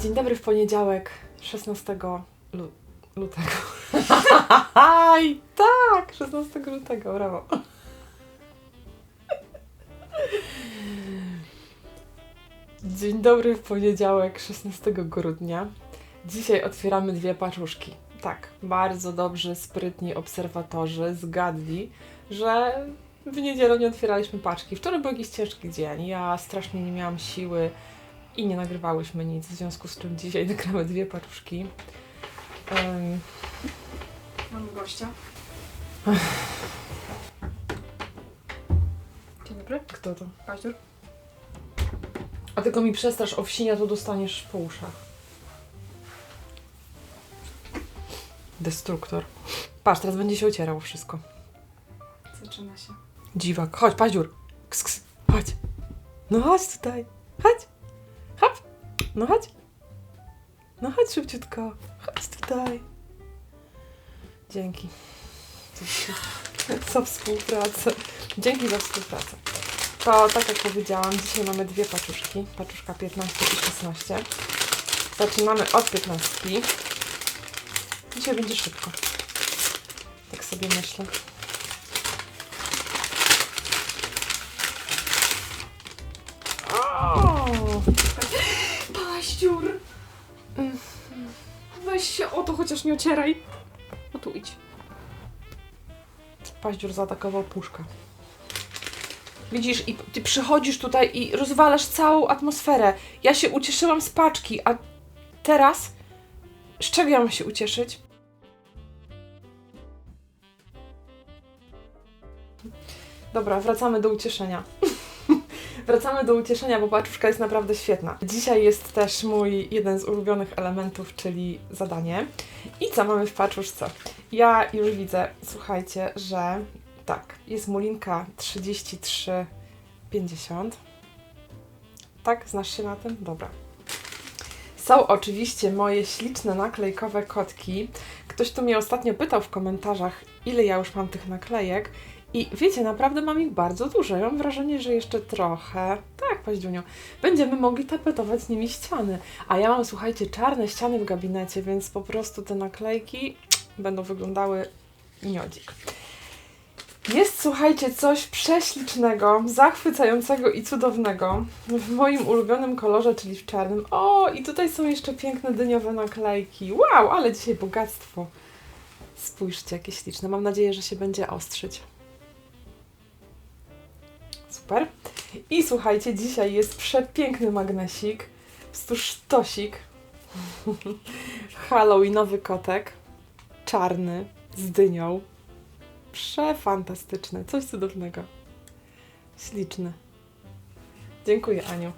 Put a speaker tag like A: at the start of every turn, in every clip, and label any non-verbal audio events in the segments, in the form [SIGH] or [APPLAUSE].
A: Dzień dobry w poniedziałek, 16 lu- lutego. I [LAUGHS] tak, 16 lutego, brawo. Dzień dobry w poniedziałek, 16 grudnia. Dzisiaj otwieramy dwie paczuszki. Tak, bardzo dobrze, sprytni obserwatorzy zgadli, że w niedzielę nie otwieraliśmy paczki. Wczoraj był jakiś ciężki dzień. Ja strasznie nie miałam siły i nie nagrywałyśmy nic, w związku z czym dzisiaj nagramy dwie paczuszki. Em,
B: Mamy gościa. Dzień dobry.
A: kto to?
B: Paździor.
A: A tylko mi przestrasz owsinia, to dostaniesz po uszach. Destruktor. Patrz, teraz będzie się ocierał wszystko.
B: Zaczyna się.
A: Dziwak. Chodź, paździur. Ks, ks. Chodź. No chodź tutaj. Chodź. No chodź. No chodź szybciutko. Chodź tutaj. Dzięki. [LAUGHS] Za współpracę. Dzięki za współpracę. To tak jak powiedziałam, dzisiaj mamy dwie paczuszki. Paczuszka 15 i 16. Zaczynamy od 15. Dzisiaj będzie szybko. Tak sobie myślę. O!
B: Paździur!
A: Mm.
B: Weź się o to chociaż nie ocieraj. No tu idź.
A: Paździur zaatakował puszkę. Widzisz, i ty przychodzisz tutaj i rozwalasz całą atmosferę. Ja się ucieszyłam z paczki, a teraz z czego ja mam się ucieszyć? Dobra, wracamy do ucieszenia. [LAUGHS] wracamy do ucieszenia, bo paczuszka jest naprawdę świetna. Dzisiaj jest też mój jeden z ulubionych elementów, czyli zadanie. I co mamy w paczuszce? Ja już widzę, słuchajcie, że tak, jest mulinka 33,50. Tak, znasz się na tym? Dobra. Są oczywiście moje śliczne naklejkowe kotki. Ktoś tu mnie ostatnio pytał w komentarzach, ile ja już mam tych naklejek. I wiecie, naprawdę mam ich bardzo dużo. Ja mam wrażenie, że jeszcze trochę, tak, paździuniu, będziemy mogli tapetować nimi ściany. A ja mam, słuchajcie, czarne ściany w gabinecie, więc po prostu te naklejki będą wyglądały miodzik. Jest, słuchajcie, coś prześlicznego, zachwycającego i cudownego w moim ulubionym kolorze, czyli w czarnym. O, i tutaj są jeszcze piękne dyniowe naklejki. Wow, ale dzisiaj bogactwo. Spójrzcie, jakie śliczne. Mam nadzieję, że się będzie ostrzyć. Super. I słuchajcie, dzisiaj jest przepiękny magnesik. Stu sztosik. [LAUGHS] Halloweenowy kotek. Czarny, z dynią. Przefantastyczne, coś cudownego. Śliczny. Dziękuję, Aniu.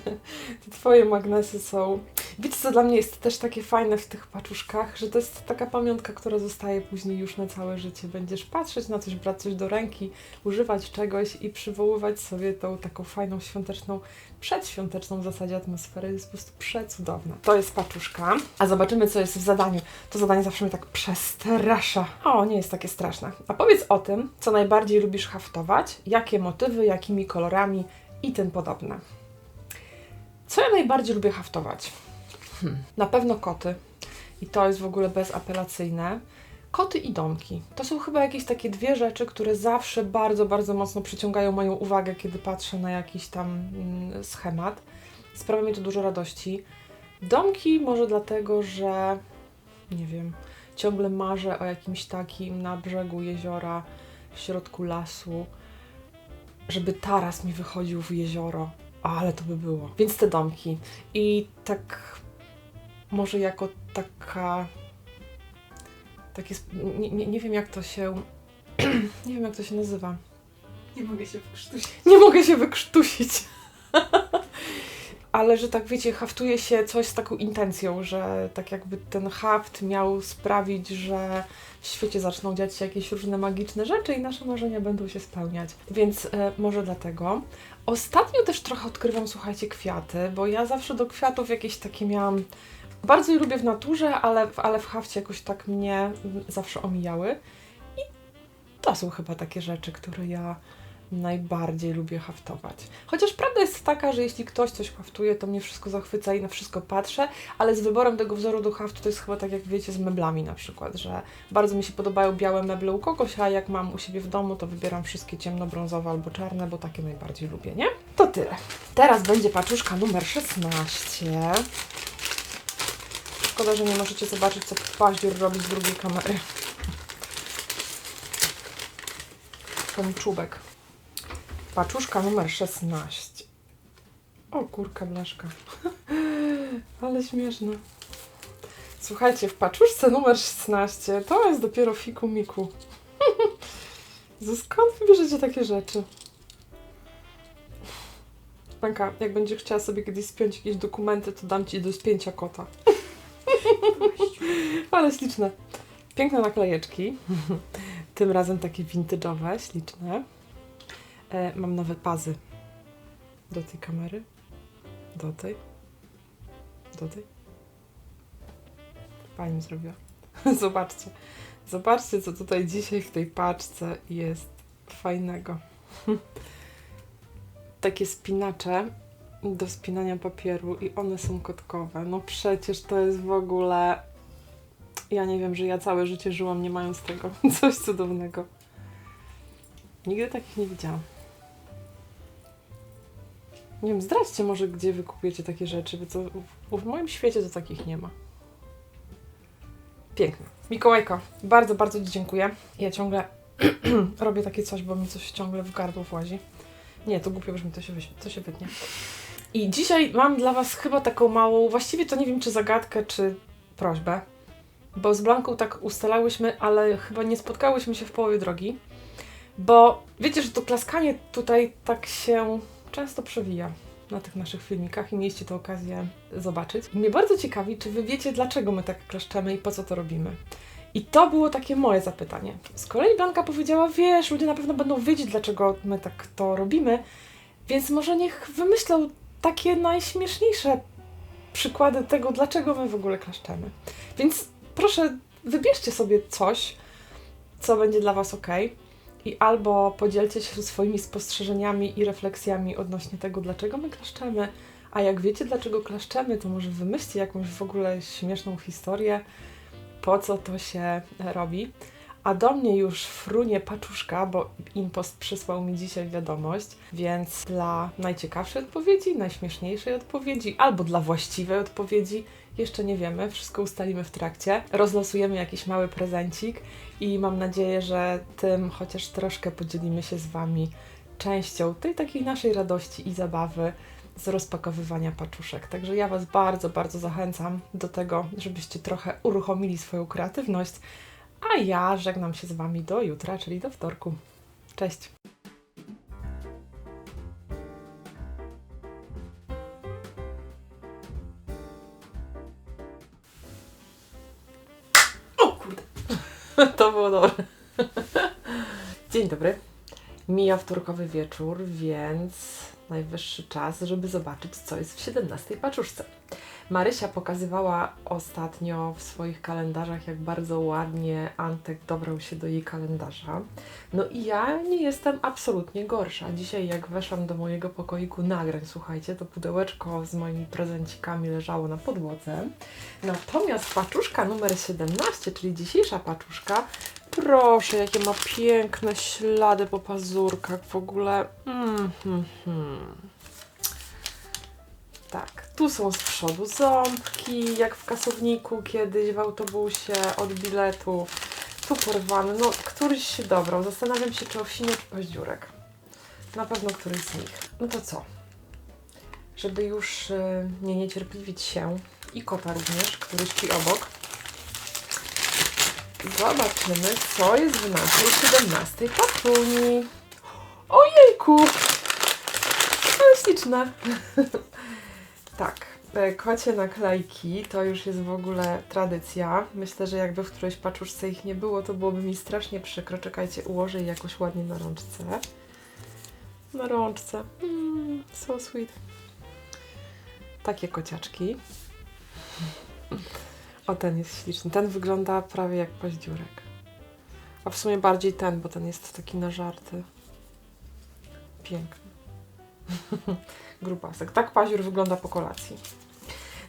A: [LAUGHS] Te twoje magnesy są. Wiecie, co dla mnie jest też takie fajne w tych paczuszkach, że to jest taka pamiątka, która zostaje później już na całe życie. Będziesz patrzeć na coś, brać coś do ręki, używać czegoś i przywoływać sobie tą taką fajną świąteczną, przedświąteczną w zasadzie atmosferę. Jest po prostu przecudowna. To jest paczuszka. A zobaczymy, co jest w zadaniu. To zadanie zawsze mnie tak przestrasza. O, nie jest takie straszne. A powiedz o tym, co najbardziej lubisz haftować, jakie motywy, jakimi kolorami i tym podobne. Co ja najbardziej lubię haftować? Hmm. Na pewno koty. I to jest w ogóle bezapelacyjne. Koty i domki. To są chyba jakieś takie dwie rzeczy, które zawsze bardzo, bardzo mocno przyciągają moją uwagę, kiedy patrzę na jakiś tam mm, schemat. Sprawia mi to dużo radości. Domki może dlatego, że nie wiem, ciągle marzę o jakimś takim na brzegu jeziora, w środku lasu, żeby taras mi wychodził w jezioro. Ale to by było. Więc te domki. I tak może jako taka. Takie. Nie, nie, nie wiem jak to się. [CLEARS THROAT] nie wiem jak to się nazywa.
B: Nie mogę się wkrztusić.
A: Nie mogę się wykrztusić. [LAUGHS] Ale że tak wiecie, haftuje się coś z taką intencją, że tak jakby ten haft miał sprawić, że w świecie zaczną dziać się jakieś różne magiczne rzeczy i nasze marzenia będą się spełniać. Więc e, może dlatego. Ostatnio też trochę odkrywam, słuchajcie, kwiaty, bo ja zawsze do kwiatów jakieś takie miałam. Bardzo je lubię w naturze, ale, ale w hafcie jakoś tak mnie zawsze omijały. I to są chyba takie rzeczy, które ja najbardziej lubię haftować. Chociaż prawda jest taka, że jeśli ktoś coś haftuje, to mnie wszystko zachwyca i na wszystko patrzę, ale z wyborem tego wzoru do haftu to jest chyba tak jak wiecie z meblami na przykład, że bardzo mi się podobają białe meble u kogoś, a jak mam u siebie w domu, to wybieram wszystkie ciemnobrązowe albo czarne, bo takie najbardziej lubię, nie? To tyle. Teraz będzie paczuszka numer 16. Szkoda, że nie możecie zobaczyć, co paździur robi z drugiej kamery. Ten czubek. Paczuszka numer 16. O kurka blaszka. [LAUGHS] Ale śmieszne. Słuchajcie, w paczuszce numer 16 to jest dopiero fiku miku. [LAUGHS] Skąd wy bierzecie takie rzeczy? Panka, jak będziesz chciała sobie kiedyś spiąć jakieś dokumenty, to dam ci do spięcia kota. [LAUGHS] Ale śliczne. Piękne naklejeczki. [LAUGHS] Tym razem takie vintage'owe, śliczne. E, mam nowe pazy do tej kamery. Do tej. Do tej. Pani zrobiła. [LAUGHS] Zobaczcie. Zobaczcie, co tutaj dzisiaj w tej paczce jest fajnego. Takie spinacze do spinania papieru i one są kotkowe. No przecież to jest w ogóle... Ja nie wiem, że ja całe życie żyłam nie mając tego. [LAUGHS] Coś cudownego. Nigdy takich nie widziałam. Nie wiem, zdradźcie może, gdzie wy kupujecie takie rzeczy, bo to w, w moim świecie to takich nie ma. Piękne. Mikołajko, bardzo, bardzo Ci dziękuję. Ja ciągle [CLEARS THROAT] robię takie coś, bo mi coś ciągle w gardło włazi. Nie, to głupio brzmi, to się, wyś- to się wytnie. I dzisiaj mam dla Was chyba taką małą, właściwie to nie wiem, czy zagadkę, czy prośbę, bo z Blanką tak ustalałyśmy, ale chyba nie spotkałyśmy się w połowie drogi, bo wiecie, że to klaskanie tutaj tak się często przewija na tych naszych filmikach i mieliście tę okazję zobaczyć. Mnie bardzo ciekawi, czy wy wiecie, dlaczego my tak klaszczemy i po co to robimy. I to było takie moje zapytanie. Z kolei Blanka powiedziała, wiesz, ludzie na pewno będą wiedzieć, dlaczego my tak to robimy, więc może niech wymyślą takie najśmieszniejsze przykłady tego, dlaczego my w ogóle klaszczemy. Więc proszę, wybierzcie sobie coś, co będzie dla Was ok. I albo podzielcie się swoimi spostrzeżeniami i refleksjami odnośnie tego, dlaczego my klaszczemy. A jak wiecie, dlaczego klaszczemy, to może wymyślcie jakąś w ogóle śmieszną historię, po co to się robi. A do mnie już frunie paczuszka, bo Impost przysłał mi dzisiaj wiadomość, więc dla najciekawszej odpowiedzi, najśmieszniejszej odpowiedzi, albo dla właściwej odpowiedzi, jeszcze nie wiemy, wszystko ustalimy w trakcie. Rozlosujemy jakiś mały prezencik i mam nadzieję, że tym chociaż troszkę podzielimy się z Wami częścią tej takiej naszej radości i zabawy z rozpakowywania paczuszek. Także ja Was bardzo, bardzo zachęcam do tego, żebyście trochę uruchomili swoją kreatywność, a ja żegnam się z Wami do jutra, czyli do wtorku. Cześć! O kurde! [LAUGHS] To było dobre. [LAUGHS] Dzień dobry. Mija wtorkowy wieczór, więc najwyższy czas, żeby zobaczyć, co jest w 17 paczuszce. Marysia pokazywała ostatnio w swoich kalendarzach, jak bardzo ładnie Antek dobrał się do jej kalendarza. No i ja nie jestem absolutnie gorsza. Dzisiaj, jak weszłam do mojego pokoiku nagrań, słuchajcie, to pudełeczko z moimi prezencikami leżało na podłodze. Natomiast paczuszka numer 17, czyli dzisiejsza paczuszka, proszę, jakie ma piękne ślady po pazurkach w ogóle. Mm, hmm, hmm. Tu są z przodu ząbki, jak w kasowniku kiedyś w autobusie od biletu. Tu porwany, no któryś się dobrał. Zastanawiam się, czy owsinie, czy paździurek. Na pewno któryś z nich. No to co? Żeby już y, nie niecierpliwić się i kota również, który śpi obok, zobaczymy, co jest w naszej 17 patuni. Ojejku! Ale śliczne. [LAUGHS] e, kocie naklejki to już jest w ogóle tradycja. Myślę, że jakby w którejś paczuszce ich nie było, to byłoby mi strasznie przykro. Czekajcie, ułożę je jakoś ładnie na rączce. Na rączce. Mm, so sweet. Takie kociaczki. O, ten jest śliczny. Ten wygląda prawie jak paździurek. A w sumie bardziej ten, bo ten jest taki nażarty. Piękny. [LAUGHS] Grubasek. Tak paziur wygląda po kolacji.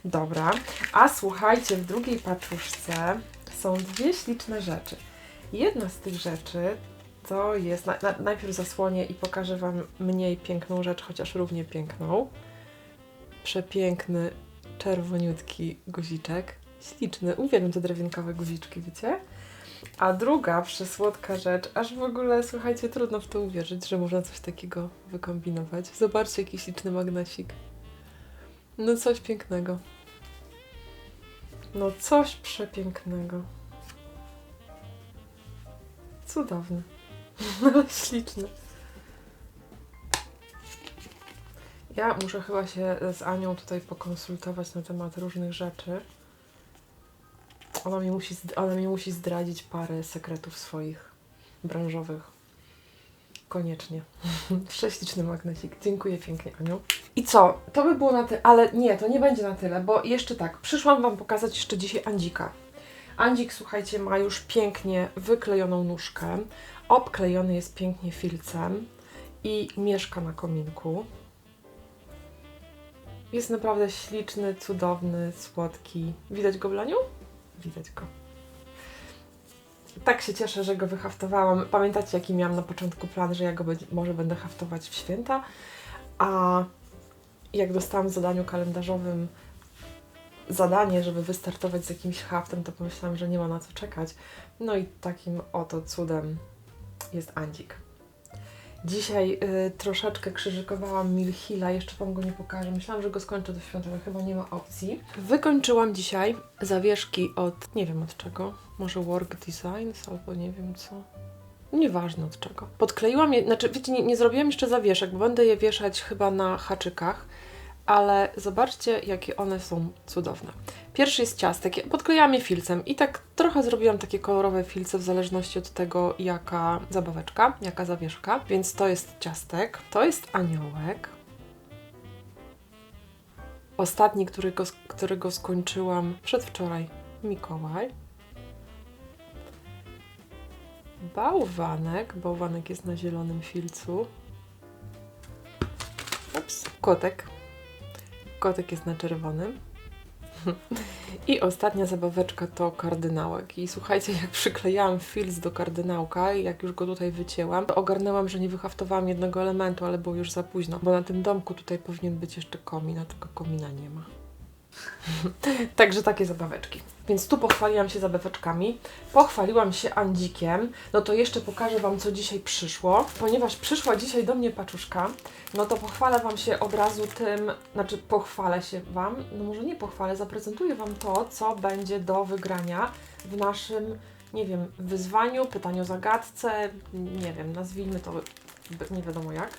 A: Dobra, a słuchajcie, w drugiej paczuszce są dwie śliczne rzeczy. Jedna z tych rzeczy to jest, na, na, najpierw zasłonię i pokażę Wam mniej piękną rzecz, chociaż równie piękną. Przepiękny, czerwoniutki guziczek. Śliczny, uwielbiam te drewnienkowe guziczki, wiecie? A druga przesłodka rzecz, aż w ogóle, słuchajcie, trudno w to uwierzyć, że można coś takiego wykombinować. Zobaczcie, jaki śliczny magnesik. No coś pięknego. No coś przepięknego. Cudowny. [LAUGHS] No śliczny. Ja muszę chyba się z Anią tutaj pokonsultować na temat różnych rzeczy. Ona mi musi, ona mi musi zdradzić parę sekretów swoich branżowych. Koniecznie. [LAUGHS] Prześliczny magnesik. Dziękuję pięknie, Aniu. I co? To by było na tyle, ale nie, to nie będzie na tyle, bo jeszcze tak, przyszłam Wam pokazać jeszcze dzisiaj Andzika. Andzik, słuchajcie, ma już pięknie wyklejoną nóżkę, obklejony jest pięknie filcem i mieszka na kominku. Jest naprawdę śliczny, cudowny, słodki. Widać go, Blaniu? Widać go. Tak się cieszę, że go wyhaftowałam. Pamiętacie, jaki miałam na początku plan, że ja go może będę haftować w święta? A jak dostałam w zadaniu kalendarzowym zadanie, żeby wystartować z jakimś haftem, to pomyślałam, że nie ma na co czekać. No i takim oto cudem jest Andzik. Dzisiaj y, troszeczkę krzyżykowałam Milhilla, jeszcze Wam go nie pokażę. Myślałam, że go skończę do świąt, ale chyba nie ma opcji. Wykończyłam dzisiaj zawieszki od, nie wiem od czego, może Work Designs albo nie wiem co. Nieważne od czego. Podkleiłam je, znaczy wiecie, nie, nie zrobiłam jeszcze zawieszek, bo będę je wieszać chyba na haczykach, ale zobaczcie, jakie one są cudowne. Pierwszy jest ciastek. Ja Podklejałam je filcem i tak trochę zrobiłam takie kolorowe filce w zależności od tego, jaka zabaweczka, jaka zawieszka. Więc to jest ciastek, to jest aniołek. Ostatni, którego, którego skończyłam przedwczoraj, Mikołaj. Bałwanek, bałwanek jest na zielonym filcu. Ups, kotek. Kotek jest na czerwonym. I ostatnia zabaweczka to kardynałek. I słuchajcie, jak przyklejałam filc do kardynałka, jak już go tutaj wycięłam, to ogarnęłam, że nie wyhaftowałam jednego elementu, ale było już za późno. Bo na tym domku tutaj powinien być jeszcze komin, a tego komina nie ma. [LAUGHS] Także takie zabaweczki. Więc tu pochwaliłam się zabaweczkami, pochwaliłam się Andzikiem, no to jeszcze pokażę Wam, co dzisiaj przyszło. Ponieważ przyszła dzisiaj do mnie paczuszka, no to pochwalę Wam się od razu tym, znaczy pochwalę się Wam, no może nie pochwalę, zaprezentuję Wam to, co będzie do wygrania w naszym, nie wiem, wyzwaniu, pytaniu zagadce, nie wiem, nazwijmy to nie wiadomo jak.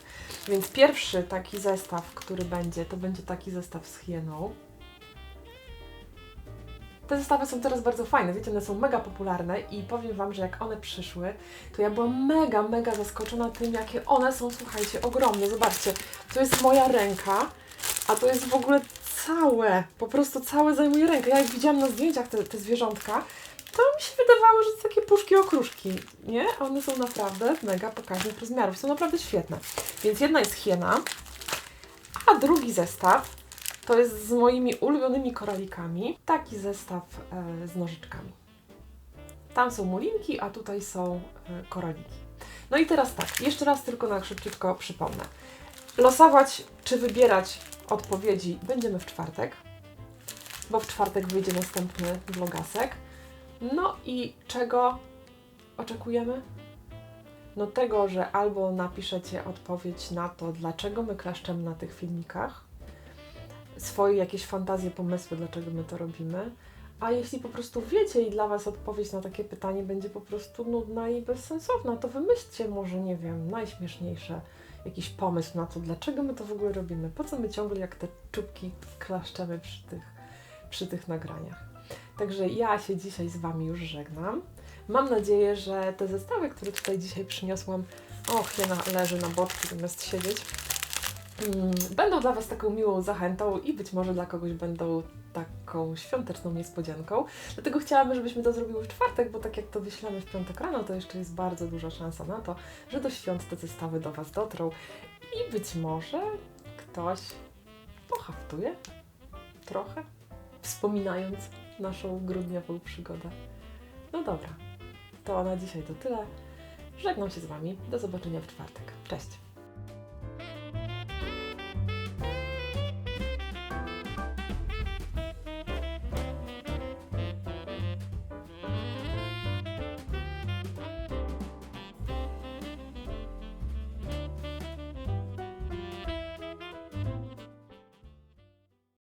A: Więc pierwszy taki zestaw, który będzie, to będzie taki zestaw z hieną. Te zestawy są teraz bardzo fajne, wiecie, one są mega popularne i powiem Wam, że jak one przyszły, to ja byłam mega, mega zaskoczona tym, jakie one są, słuchajcie, ogromne. Zobaczcie, to jest moja ręka, a to jest w ogóle całe, po prostu całe zajmuje rękę. Ja jak widziałam na zdjęciach te, te zwierzątka, to mi się wydawało, że to takie puszki okruszki, nie? A one są naprawdę mega pokaźnych rozmiarów, są naprawdę świetne. Więc jedna jest hiena, a drugi zestaw to jest z moimi ulubionymi koralikami. Taki zestaw e, z nożyczkami. Tam są mulinki, a tutaj są e, koraliki. No i teraz tak, jeszcze raz tylko na szybciutko przypomnę. Losować czy wybierać odpowiedzi będziemy w czwartek, bo w czwartek wyjdzie następny vlogasek. No i czego oczekujemy? No tego, że albo napiszecie odpowiedź na to, dlaczego my klaszczemy na tych filmikach, swoje jakieś fantazje, pomysły, dlaczego my to robimy. A jeśli po prostu wiecie i dla Was odpowiedź na takie pytanie będzie po prostu nudna i bezsensowna, to wymyślcie może, nie wiem, najśmieszniejsze jakiś pomysł na to, dlaczego my to w ogóle robimy. Po co my ciągle jak te czubki klaszczemy przy tych, przy tych nagraniach. Także ja się dzisiaj z Wami już żegnam. Mam nadzieję, że te zestawy, które tutaj dzisiaj przyniosłam, o, hiena leży na boczku zamiast siedzieć, będą dla Was taką miłą zachętą i być może dla kogoś będą taką świąteczną niespodzianką. Dlatego chciałabym, żebyśmy to zrobiły w czwartek, bo tak jak to wyślemy w piątek rano, to jeszcze jest bardzo duża szansa na to, że do świąt te zestawy do Was dotrą i być może ktoś pohaftuje trochę, wspominając naszą grudniową przygodę. No dobra, to na dzisiaj to tyle. Żegnam się z Wami. Do zobaczenia w czwartek. Cześć!